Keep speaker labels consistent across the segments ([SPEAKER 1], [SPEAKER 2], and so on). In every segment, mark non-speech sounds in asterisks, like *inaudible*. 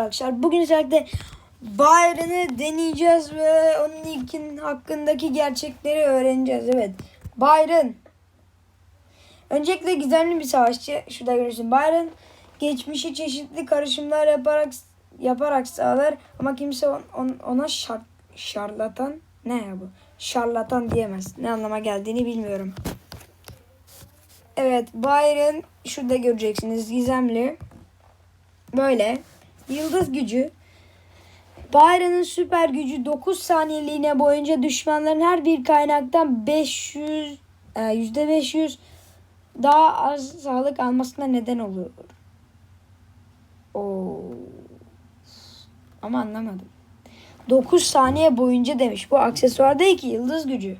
[SPEAKER 1] Arkadaşlar bugün özellikle Byron'ı deneyeceğiz ve onun ilkin hakkındaki gerçekleri öğreneceğiz. Evet. Byron. Öncelikle gizemli bir savaşçı. Şurada görüyorsun. Byron geçmişi çeşitli karışımlar yaparak yaparak sağlar ama kimse on- on- ona şar, şarlatan ne ya bu? Şarlatan diyemez. Ne anlama geldiğini bilmiyorum. Evet, Byron şurada göreceksiniz gizemli. Böyle. Yıldız gücü. Byron'ın süper gücü 9 saniyeliğine boyunca düşmanların her bir kaynaktan 500 e, %500 daha az sağlık almasına neden oluyor. Oo. Ama anlamadım. 9 saniye boyunca demiş. Bu aksesuar değil ki yıldız gücü.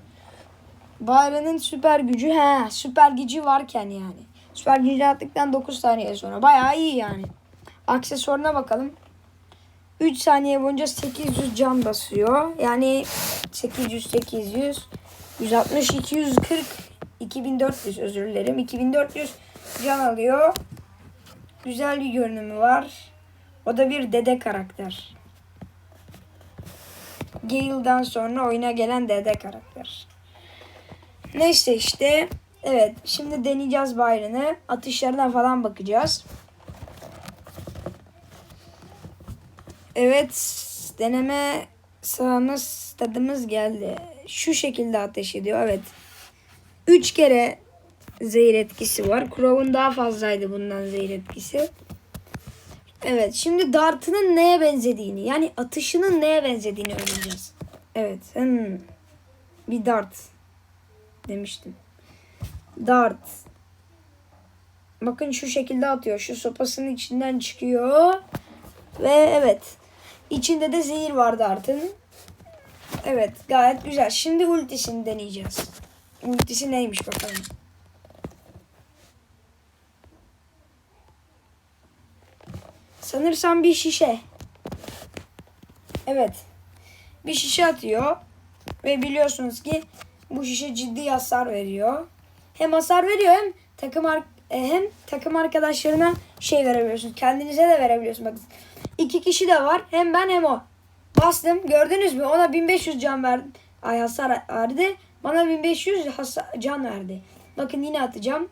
[SPEAKER 1] Byron'ın süper gücü he süper gücü varken yani. Süper gücü attıktan 9 saniye sonra bayağı iyi yani. Aksesuarına bakalım. 3 saniye boyunca 800 can basıyor. Yani 800 800 160 240 2400 özür dilerim. 2400 can alıyor. Güzel bir görünümü var. O da bir dede karakter. Gale'dan sonra oyuna gelen dede karakter. Neyse işte. Evet. Şimdi deneyeceğiz Byron'ı. Atışlarına falan bakacağız. Evet. Deneme sıramız tadımız geldi. Şu şekilde ateş ediyor. Evet. 3 kere zehir etkisi var. Crow'un daha fazlaydı bundan zehir etkisi. Evet. Şimdi dartının neye benzediğini yani atışının neye benzediğini öğreneceğiz. Evet. Hmm. Bir dart demiştim. Dart. Bakın şu şekilde atıyor. Şu sopasının içinden çıkıyor. Ve evet. İçinde de zehir var dartın. Evet gayet güzel. Şimdi ultisini deneyeceğiz. Ultisi neymiş bakalım. Sanırsam bir şişe. Evet. Bir şişe atıyor. Ve biliyorsunuz ki bu şişe ciddi hasar veriyor. Hem hasar veriyor hem takım e, hem takım arkadaşlarına şey verebiliyorsunuz. Kendinize de verebiliyorsunuz. Bakın iki kişi de var. Hem ben hem o. Bastım. Gördünüz mü? Ona 1500 can verdi. Ay hasar verdi. Bana 1500 hasa- can verdi. Bakın yine atacağım.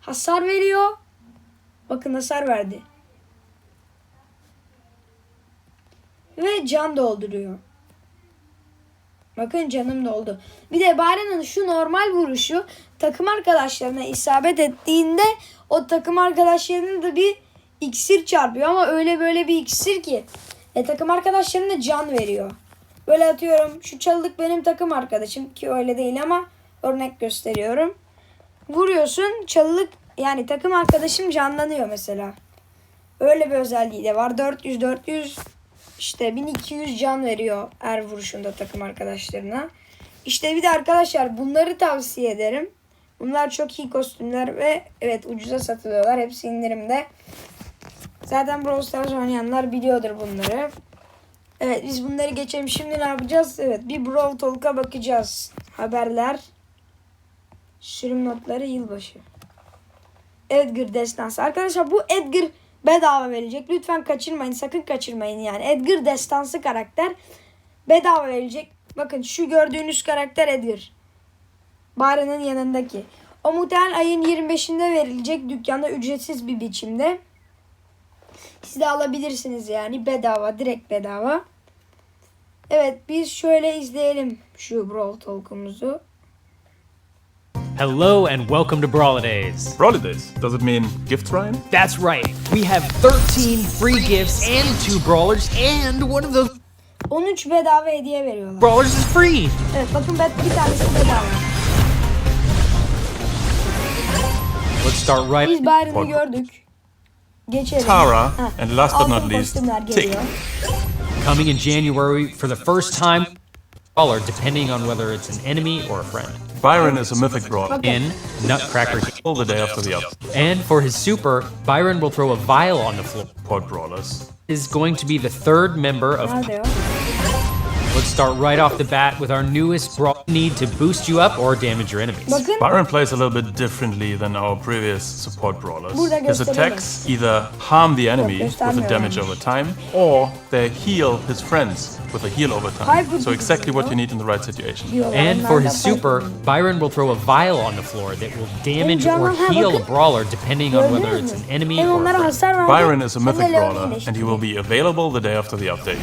[SPEAKER 1] Hasar veriyor. Bakın hasar verdi. Ve can dolduruyor. Bakın canım doldu. Bir de Byron'ın şu normal vuruşu takım arkadaşlarına isabet ettiğinde o takım arkadaşlarına da bir iksir çarpıyor ama öyle böyle bir iksir ki e, takım arkadaşlarına can veriyor. Böyle atıyorum şu çalılık benim takım arkadaşım ki öyle değil ama örnek gösteriyorum. Vuruyorsun çalılık yani takım arkadaşım canlanıyor mesela. Öyle bir özelliği de var. 400 400 işte 1200 can veriyor her vuruşunda takım arkadaşlarına. İşte bir de arkadaşlar bunları tavsiye ederim. Bunlar çok iyi kostümler ve evet ucuza satılıyorlar. Hepsi indirimde. Zaten Brawl Stars oynayanlar biliyordur bunları. Evet biz bunları geçelim. Şimdi ne yapacağız? Evet bir Brawl Talk'a bakacağız. Haberler. Sürüm notları yılbaşı. Edgar destansı. Arkadaşlar bu Edgar bedava verecek. Lütfen kaçırmayın. Sakın kaçırmayın yani. Edgar destansı karakter bedava verecek. Bakın şu gördüğünüz karakter Edgar. Byron'ın yanındaki. O muhtemelen ayın 25'inde verilecek dükkanda ücretsiz bir biçimde. Siz de alabilirsiniz yani bedava, direkt bedava. Evet biz şöyle izleyelim şu Brawl Talk'umuzu.
[SPEAKER 2] Hello and welcome to Brawladays.
[SPEAKER 3] Holidays. Does it mean gifts, Ryan?
[SPEAKER 2] That's right. We have 13 free gifts and two brawlers, and one of those
[SPEAKER 1] 13 bedava hediye veriyorlar.
[SPEAKER 2] brawlers is free.
[SPEAKER 1] Evet bakın bet bir tanesi bedava.
[SPEAKER 2] Let's start right.
[SPEAKER 1] Biz Byron'ı gördük. Geçelim.
[SPEAKER 3] Tara,
[SPEAKER 1] Ha,
[SPEAKER 3] and last but
[SPEAKER 1] altın
[SPEAKER 3] not least,
[SPEAKER 1] kostümler
[SPEAKER 3] Tick.
[SPEAKER 1] geliyor.
[SPEAKER 2] Coming in January for the first time. Brawler, depending on whether it's an enemy or a friend.
[SPEAKER 3] Byron is a mythic brawler.
[SPEAKER 2] In Nutcracker.
[SPEAKER 3] All the day after the up.
[SPEAKER 2] And for his super, Byron will throw a vial on the floor.
[SPEAKER 3] Pod brawlers.
[SPEAKER 2] Is going to be the third member of
[SPEAKER 1] Nerede o?
[SPEAKER 2] Let's start right off the bat with our newest brawl need to boost you up or damage your enemies.
[SPEAKER 1] Bakın
[SPEAKER 3] Byron plays a little bit differently than our previous support brawlers. His attacks either harm the enemy with a damage over time, or they heal his friends with a heal over time. So exactly what you need in the right situation.
[SPEAKER 2] And for his super. Byron will throw a vial on the floor that will damage or heal a brawler depending on whether it's an enemy or a friend.
[SPEAKER 3] Byron is a mythic brawler, and he will be available the day after the update.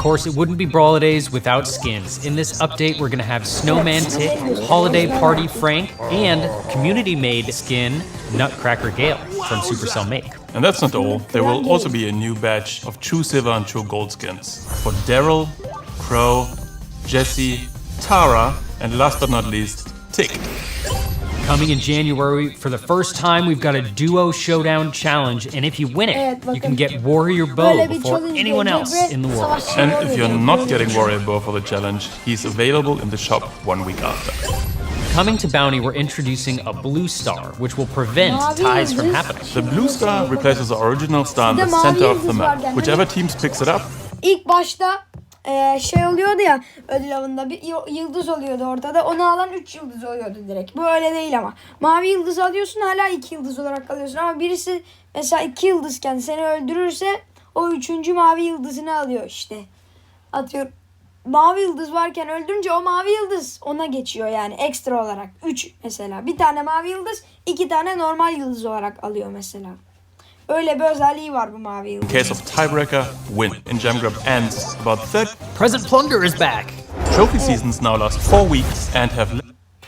[SPEAKER 2] Course, it wouldn't be Brawladays without skins. In this update, we're gonna have Snowman Tit, Holiday Party Frank, and community-made skin Nutcracker Gale from Supercell Make.
[SPEAKER 3] And that's not all. There will also be a new batch of True Silver and True Gold skins for Daryl, Crow, Jesse, Tara, and last but not least, Tick.
[SPEAKER 2] Coming in January, for the first time, we've got a duo showdown challenge, and if you win it, you can get Warrior Bow before anyone else in the world.
[SPEAKER 3] And if you're not getting Warrior Bow for the challenge, he's available in the shop one week after.
[SPEAKER 2] Coming to Bounty, we're introducing a blue star, which will prevent ties from happening.
[SPEAKER 3] The blue star replaces the original star in the center of the map. Whichever team picks it up,
[SPEAKER 1] İlk başta e, şey oluyordu ya ödül avında bir yıldız oluyordu ortada. Onu alan 3 yıldız oluyordu direkt. Bu öyle değil ama. Mavi yıldız alıyorsun hala 2 yıldız olarak kalıyorsun. Ama birisi mesela 2 yıldızken seni öldürürse o üçüncü mavi yıldızını alıyor işte. Atıyorum. Mavi yıldız varken öldürünce o mavi yıldız ona geçiyor yani ekstra olarak. 3 mesela. Bir tane mavi yıldız iki tane normal yıldız olarak alıyor mesela. Öyle bir özelliği var bu mavi yıldız.
[SPEAKER 3] in case of tiebreaker, win. In Gem Grab ends about 30.
[SPEAKER 2] Present Plunder is back!
[SPEAKER 3] Trophy seasons now last four weeks and have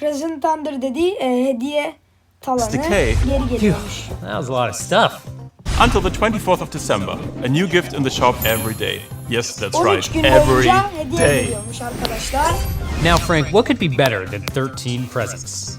[SPEAKER 1] Present Thunder dediği e, hediye talanı
[SPEAKER 3] Decay.
[SPEAKER 1] geri geliyormuş.
[SPEAKER 2] That was a lot of stuff.
[SPEAKER 3] until the 24th of December. A new gift in the shop every day. Yes, that's right.
[SPEAKER 1] gün
[SPEAKER 3] Every
[SPEAKER 1] boyunca hediye
[SPEAKER 3] day.
[SPEAKER 1] geliyormuş arkadaşlar.
[SPEAKER 2] Now, Frank, what could be better than 13 presents?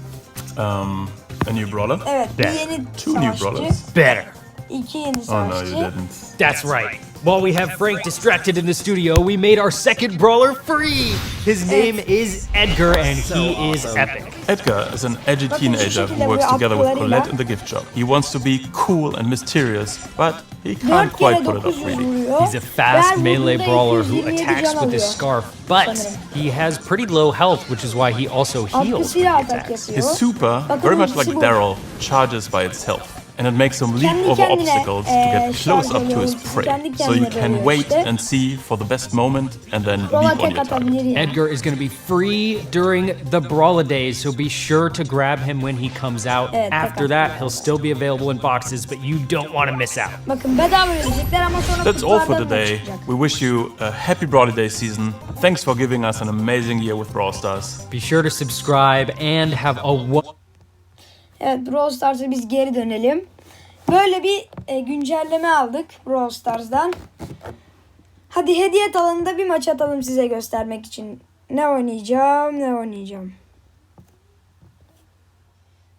[SPEAKER 3] Um, a new brawler.
[SPEAKER 1] Evet bir
[SPEAKER 2] Yeah.
[SPEAKER 3] Two new
[SPEAKER 1] savaşçı,
[SPEAKER 3] brawlers.
[SPEAKER 2] Better.
[SPEAKER 1] Iki yeni
[SPEAKER 3] Oh no,
[SPEAKER 1] savaşçı.
[SPEAKER 3] you didn't.
[SPEAKER 2] That's right. While we have Frank distracted in the studio, we made our second brawler free. His name is Edgar, and he is epic.
[SPEAKER 3] Edgar is an edgy teenager who works together with
[SPEAKER 1] atlarıyla-
[SPEAKER 3] Colette in the gift shop. He wants to be cool and mysterious, but he can't
[SPEAKER 1] 4
[SPEAKER 3] quite
[SPEAKER 1] kere
[SPEAKER 3] put it
[SPEAKER 1] 9
[SPEAKER 3] off really.
[SPEAKER 1] vuruyor.
[SPEAKER 2] He's a fast
[SPEAKER 1] Ve
[SPEAKER 2] melee
[SPEAKER 1] vurduğunda
[SPEAKER 2] brawler who
[SPEAKER 1] 227
[SPEAKER 2] attacks
[SPEAKER 1] can
[SPEAKER 2] with his
[SPEAKER 1] alıyor.
[SPEAKER 2] scarf, but he has pretty low health, which is why he also heals when
[SPEAKER 1] Atlısıyla
[SPEAKER 2] he
[SPEAKER 1] atak
[SPEAKER 2] attacks.
[SPEAKER 1] yapıyor.
[SPEAKER 3] His super,
[SPEAKER 1] Bakın
[SPEAKER 3] very much
[SPEAKER 1] ultisi
[SPEAKER 3] like
[SPEAKER 1] bu.
[SPEAKER 3] Daryl, charges by itself. And it makes him leap over obstacles to get close up to his prey. So you can wait and see for the best moment and then leap on your target.
[SPEAKER 2] Edgar is going to be free during the Brawler days, so be sure to grab him when he comes out. After that, he'll still be available in boxes, but you don't want to miss out.
[SPEAKER 1] Bakın bedava verecekler ama sonra
[SPEAKER 3] That's all for today. We wish you a happy Brawley Day season. Thanks for giving us an amazing year with Brawl Stars.
[SPEAKER 2] Be sure to subscribe and have a wo-
[SPEAKER 1] Evet Brawl Stars'a biz geri dönelim. Böyle bir e, güncelleme aldık Brawl Stars'dan. Hadi hediye alanında bir maç atalım size göstermek için. Ne oynayacağım, ne oynayacağım.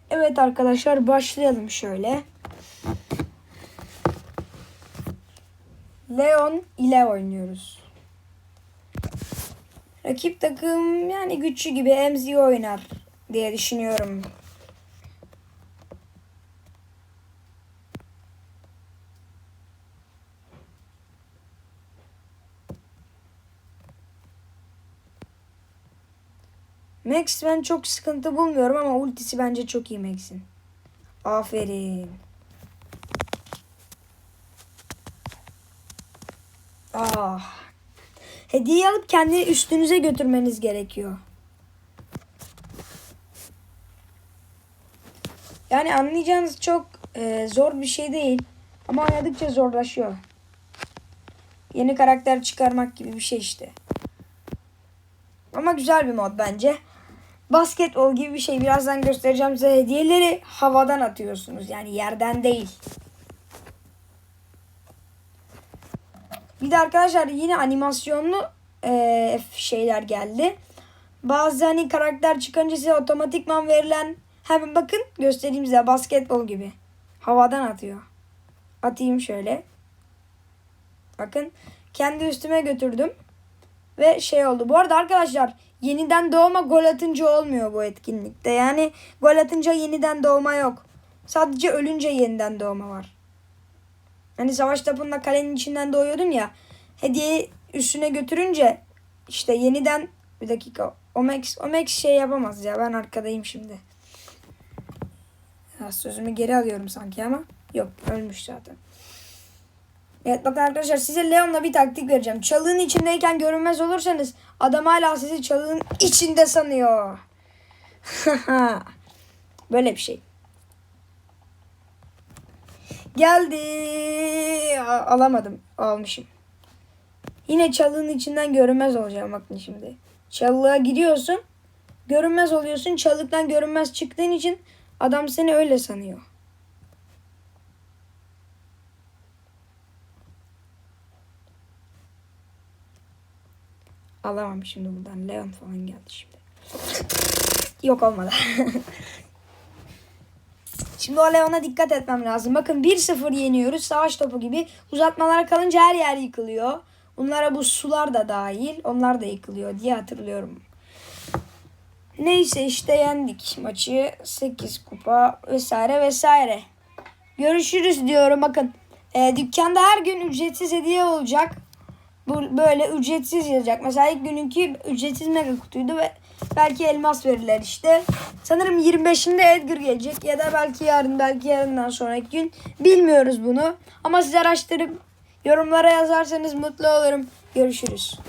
[SPEAKER 1] Evet arkadaşlar başlayalım şöyle. Leon ile oynuyoruz. Rakip takım yani güçlü gibi MZ oynar diye düşünüyorum. Max ben çok sıkıntı bulmuyorum ama ultisi bence çok iyi Max'in. Aferin. Ah. Hediye alıp kendi üstünüze götürmeniz gerekiyor. Yani anlayacağınız çok e, zor bir şey değil. Ama oynadıkça zorlaşıyor. Yeni karakter çıkarmak gibi bir şey işte. Ama güzel bir mod bence. Basketbol gibi bir şey. Birazdan göstereceğim size hediyeleri havadan atıyorsunuz. Yani yerden değil. Bir de arkadaşlar yine animasyonlu eee, şeyler geldi. Bazı hani karakter çıkınca size otomatikman verilen hemen bakın göstereyim size basketbol gibi. Havadan atıyor. Atayım şöyle. Bakın kendi üstüme götürdüm. Ve şey oldu. Bu arada arkadaşlar yeniden doğma gol atınca olmuyor bu etkinlikte. Yani gol atınca yeniden doğma yok. Sadece ölünce yeniden doğma var. Hani savaş tapında kalenin içinden doğuyordun ya. Hediyeyi üstüne götürünce işte yeniden bir dakika. Omex, Omex şey yapamaz ya. Ben arkadayım şimdi. Ya sözümü geri alıyorum sanki ama. Yok ölmüş zaten. Evet bakın arkadaşlar size Leon'la bir taktik vereceğim. Çalığın içindeyken görünmez olursanız adam hala sizi çalığın içinde sanıyor. *laughs* Böyle bir şey. Geldi. Alamadım. Almışım. Yine çalığın içinden görünmez olacağım bakın şimdi. Çalığa giriyorsun. Görünmez oluyorsun. Çalıktan görünmez çıktığın için adam seni öyle sanıyor. Alamam şimdi buradan. Leon falan geldi şimdi. Yok olmadı. *laughs* Şimdi o Leon'a dikkat etmem lazım. Bakın 1-0 yeniyoruz. Savaş topu gibi. Uzatmalara kalınca her yer yıkılıyor. Bunlara bu sular da dahil. Onlar da yıkılıyor diye hatırlıyorum. Neyse işte yendik maçı. 8 kupa vesaire vesaire. Görüşürüz diyorum. Bakın e, dükkanda her gün ücretsiz hediye olacak. Bu böyle ücretsiz yazacak. Mesela ilk gününki ücretsiz mega kutuydu ve belki elmas verirler işte. Sanırım 25'inde Edgar gelecek ya da belki yarın belki yarından sonraki gün bilmiyoruz bunu. Ama siz araştırıp yorumlara yazarsanız mutlu olurum. Görüşürüz.